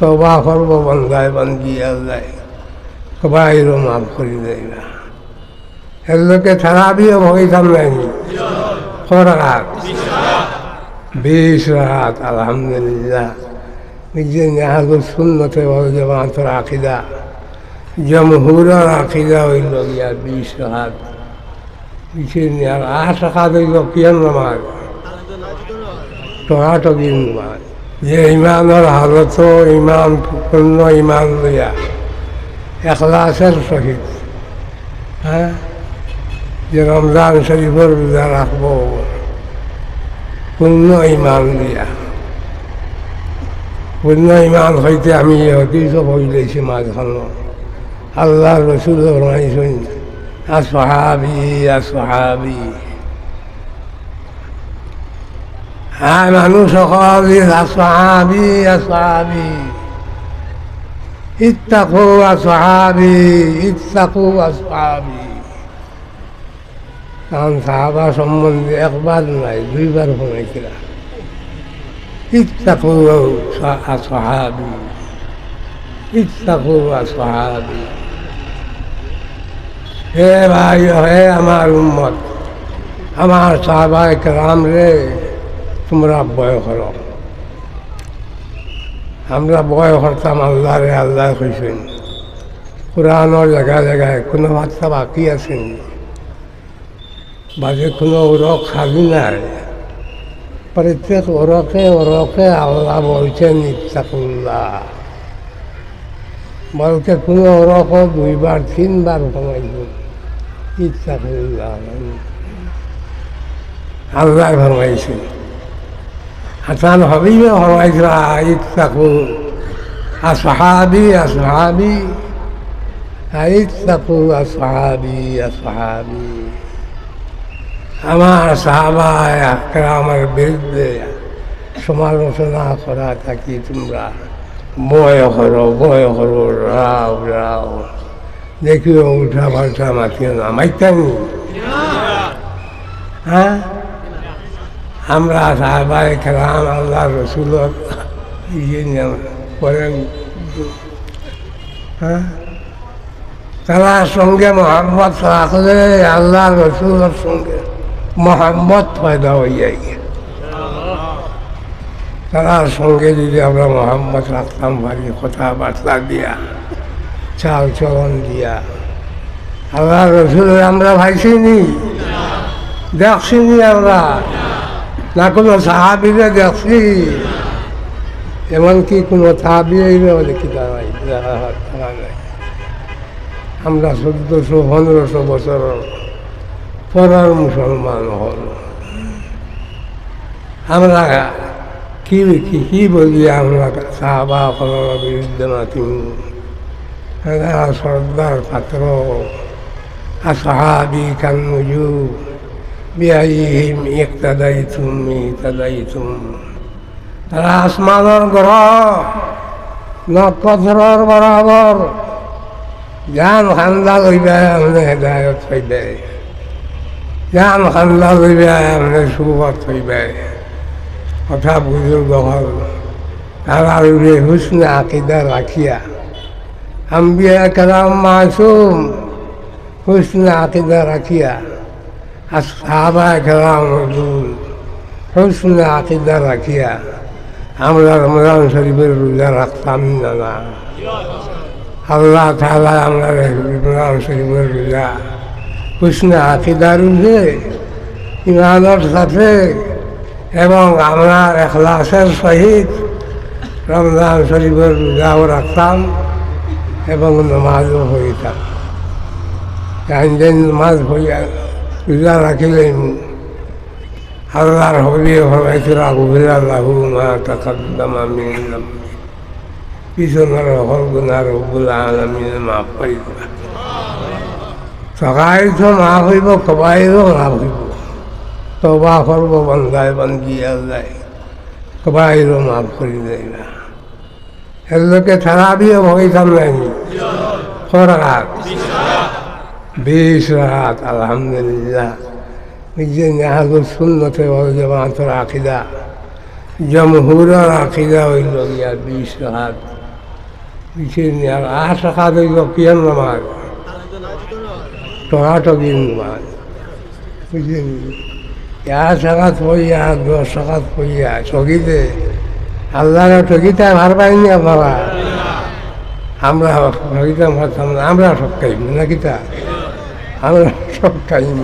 তবা করব বন্ধায় বান্ধি আল্লাহ। সবাইরও মাফ করি দেয় না। এগুলোকে ছাড়া দিয়ে ভগিতাম নাইনি খরাত বিশ রাত, আলহামদুলিল্লাহ। নিজে নেহাদুল শূন্যতে বলে যে মাত্র আকিদা। জমহুরের আকিদা হইল গিয়া বিশ রাত। বিশের নেওয়ার আট রাখাত হইল কিয়ান নামাজ। টকাটকি নামাজ। যে ইমানের হালত ইমান পূর্ণ ইমান লইয়া এখলাসের সহিত। হ্যাঁ? যে রমজান শরীফের রোজা রাখব। পূর্ণ ইমান দিয়া পূর্ণ ইমান হইতে আমি অতীত হইলেছি মাঝখানো আল্লাহ রসুল রমাইছেন আসহাবি আসহাবি। হ্যাঁ মানুষ সকল আসহাবি আসহাবি ইত্তাকু আসহাবি ইত্তাকু আসহাবি কারণ সাহাবা সম্বন্ধে একবার নাই দুইবার শুনেছিল ইত্তাকু আসহাবি ইত্তাকু আসহাবি হে ভাই হে আমার উম্মত আমার সাহাবা একরাম রে তোমরা বয় করো। আমরা বয় করতাম আল্লাহ রে আল্লাহ কইছেন কোরআনের জায়গায় জায়গায় কোনো বাচ্চা বাকি আছেন বাজে কোনো ওরক খাবি নাই। প্রত্যেক ওরকে ওরকে আল্লাহ বলছেন ইচ্ছাকুল্লাহ বলতে কোনো ওরক দুইবার তিনবার কমাইব ইচ্ছাকুল্লাহ আল্লাহ ফরমাইছেন হাসান ফরমাইছিল ইচ্ছাকুল আসহাবি আসহাবি। ইচ্ছাকু আসহাবি আসহাবি। আমার সাহাবায় আমার বিরুদ্ধে সমালোচনা করা থাকি তোমরা। বয় করো বয় করো, রাও রাও। দেখিও উঠা পাল্টা মাতিও না, মাইতানি। হ্যাঁ? আমরা সাহাবায় খেলাম আল্লাহ রসুলত ইয়ে করেন হ্যাঁ? তারা সঙ্গে মোহাম্মদ রাখলে আল্লাহ রসুলের সঙ্গে মোহাম্মদ পয়দা হয়ে যায় তার সঙ্গে যদি আমরা মোহাম্মদ রাখতাম পারি কথাবার্তা দিয়া চাল চলন দিয়া আল্লাহ রসুল আমরা ভাইছিনি দেখছিনি আমরা। না কোনো সাহাবিরে দেখছি। এমনকি কোনো সাহাবিও দেখি আমরা চোদ্দশো, পনেরোশো বছর পরার মুসলমান হল। আমরা কি কি কি বলি আমরা সাহাবা করার বিরুদ্ধে মাতিম সর্দার পাত্র আসহাবি কান্নুজু বিআইহিম ইকতাদাইতুম ইকতাদাইতুম তারা আসমানের গ্রহ, নক্ষত্রর বরাবর। জান খান্দা লইবে আমনে হেদায়ত হইবে। জান খান্দা লইবে আমনে সুবত হইবে। কথা বুজুর্গ হল, তারা উড়ে হুসনে আকিদা রাখিয়া। আম্বিয়া কালাম মাসুম, হুসনে আকিদা রাখিয়া। আর সাহাবা রসুল আকিদা রাখিয়া আমরা রমজান শরীফের রোজা রাখতাম না আল্লাহ তালা আমরা রমজান শরীফের রোজা হুসনে আকিদার উঠে ইমানের সাথে এবং আমরা এখলাসের সহিত রমজান শরীফের রোজাও রাখতাম এবং নমাজও হইতাম যে নমাজ হইয়া রোজা রাখিলেন। আল্লাহর হবি হবাইছিল আগুবিরা লাহু মা তাকাদ্দামা মিন পিছনের হল গুণা রব্বুল আলমিন মাফ করি সকাল তো মাফ হইব কবাইরও মাফ হইব। তবা করব বন্ধায় বান্ধি আল্লাহ কবাইরও মাফ করি দেয় না। এগুলোকে ছাড়া দিয়ে ভগিতাম নাইনি খরাত বিশ রাত, আলহামদুলিল্লাহ। নিজে নেহাদুল শূন্যতে বলে যে মাত্র আকিদা। জমহুরের আকিদা হইল গিয়া বিশ রাত। বুঝছেন আর আট টাকা দিল পিয়ান নামাজ। টকাটকি নামাজ। বুঝছেন এক টাকা পইয়া দশ টাকা পইয়া ঠকিতে আল্লাহ ঠকিতে ভার পাইনি আপনারা। আমরা ঠকিতে পারতাম না আমরা খাইব না কিতা আমরা সব খাইব